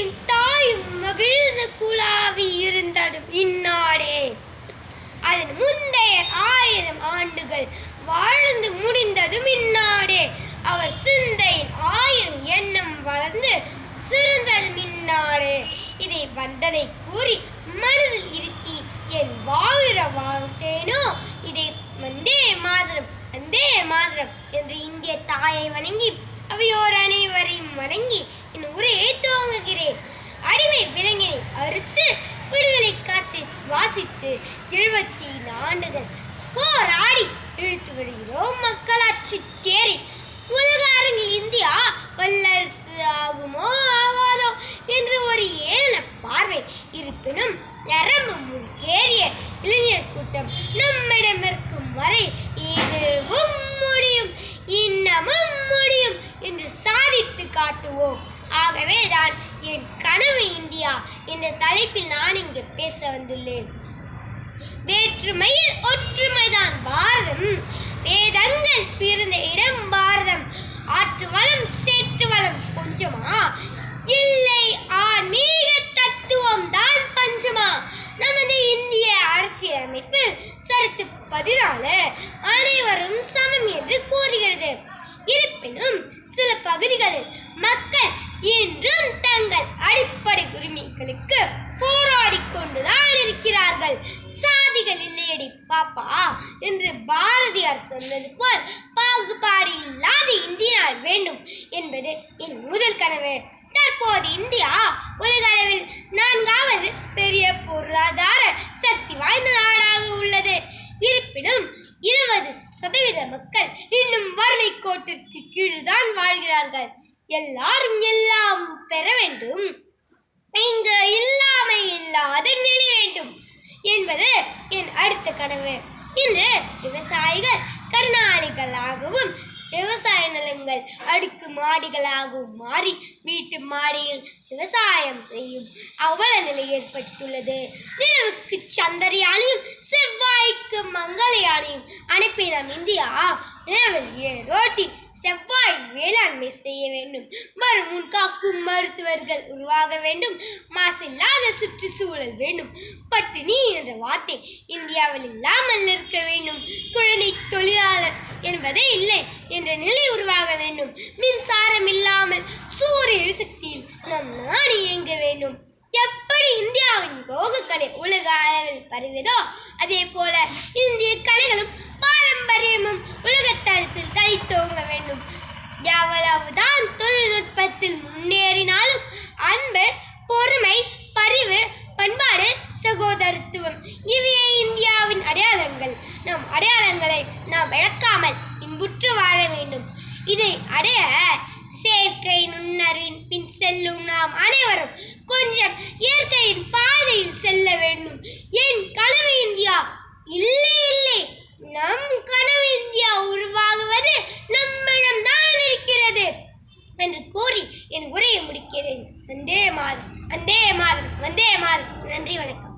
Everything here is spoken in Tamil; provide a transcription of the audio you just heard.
தந்தையும் தாயும் மகிழ்ந்து குழாவி இருந்ததும் இந்நாடே. அதன் முந்தைய ஆயிரம் ஆண்டுகள் வாழ்ந்து முடிந்ததும் இந்நாடே. அவர் சிந்தை ஆயிரம் எண்ணம் வளர்ந்து சிறந்ததும் இந்நாடே. இதை வந்தனை கூறி மனதில் இருத்தி என் வாவிர வாழ்த்தேனோ? இதை வந்தே மாதரம் வந்தே மாதிரம் என்று இந்திய தாயை வணங்கி அவையோர் அனைவரையும் வணங்கி என் உரையை துவங்குகிறேன். அடிமை விலங்கினை அறுத்து விடுதலை காற்றை சுவாசித்து எழுபத்தி ஐந்து ஆண்டுகள் போராடி இழுத்து விடுகிறோம் மக்களாட்சி தேரி. உலக அரங்கு இந்தியா வல்லரசு ஆகுமோ? ஆகவே தான் என் கனவு இந்தியா என்ற தலைப்பில் நான் இங்கு பேச வந்துள்ளேன். வேற்றுமையில் ஒற்றுமைதான் பாரதம். வேதங்கள் பிறந்த இடம் பாரதம். ஆற்று வளம் சேற்று வளம் கொஞ்சமா? இல்லை ஆன்மீக தத்துவம் தான் பஞ்சமா? நமது இந்திய அரசியலமைப்பு சரத்து பதினாலு அனைவரும் சமம் என்று கூறுகிறது. இருப்பினும் பகுதிகளில் மக்கள் இன்றும் தங்கள் அடிப்படை உரிமைகளுக்கு போராடி கொண்டுதான் இருக்கிறார்கள். சாதிகள் இல்லையடி பாப்பா என்று பாரதியார் சொன்னது போல் பாகுபாடு இல்லாத இந்தியா வேண்டும் என்பது என் முதல் கனவு. தற்போது இந்தியா உலக அளவில் நான்காவது பெரிய பொருளாதார சக்தி வாய்ந்த நாடாக உள்ளது. இருப்பினும் இருபது சதவீத மக்கள் இன்னும் கோட்டிற்கு கீழ்தான் வாழ்கிறார்கள். எல்லாரும் எல்லாம் பெற வேண்டும். இங்கு இல்லாமை இல்லாத நிலை வேண்டும் என்பது என் அடுத்த கனவு. இன்று விவசாயிகள் கடனாளிகளாகவும் விவசாய நிலங்கள் அடுக்கு மாடிகளாகவும் மாறி வீட்டு மாடியில் விவசாயம் செய்யும் அவல நிலை ஏற்பட்டுள்ளது. நிலவுக்கு சந்திரயானையும் செவ்வாய்க்கு மங்களயானையும் அனுப்பி இந்தியா நிலவில் செவ்வாய் வேளாண்மை செய்ய வேண்டும். மறுமுன் முன் காக்கும் மருத்துவர்கள் உருவாக வேண்டும். மாசில்லாத சுற்றுச்சூழல் வேண்டும். பட்டினி என்ற வார்த்தை இந்தியாவில் இல்லாமல் இருக்க வேண்டும். குழந்தை தொழிலாளர் என்பதே இல்லை என்ற நிலை உருவாக வேண்டும். மின்சாரம் இல்லாமல் சூரிய சக்தியில் நம் நாடு இயங்க வேண்டும். எப்படி இந்தியாவின் போகக்கலை உலக அளவில் பரவியதோ அதே போல இந்திய கலைகளும் பாரம்பரியமும் உலக எவ்வளவுதான் தொழில்நுட்பத்தில் முன்னேறினாலும் அன்பு பொறுமை பரிவு பண்பாடு சகோதரத்துவம் இவையே இந்தியாவின் அடையாளங்கள். நம் அடையாளங்களை நாம் இழக்காமல் இன்புற்று வாழ வேண்டும். இதை அடைய செயற்கை நுண்ணறிவின் பின் செல்லும் நாம் அனைவரும் கொஞ்சம் இயற்கையின் பாதையில் செல்ல வேண்டும். என் கனவு இந்தியா இல்லை என்று கூறி என் உரையை முடிக்கிறேன். வந்தே மாதிரி வந்தே மாதிரி வந்தே மாதிரி. நன்றி வணக்கம்.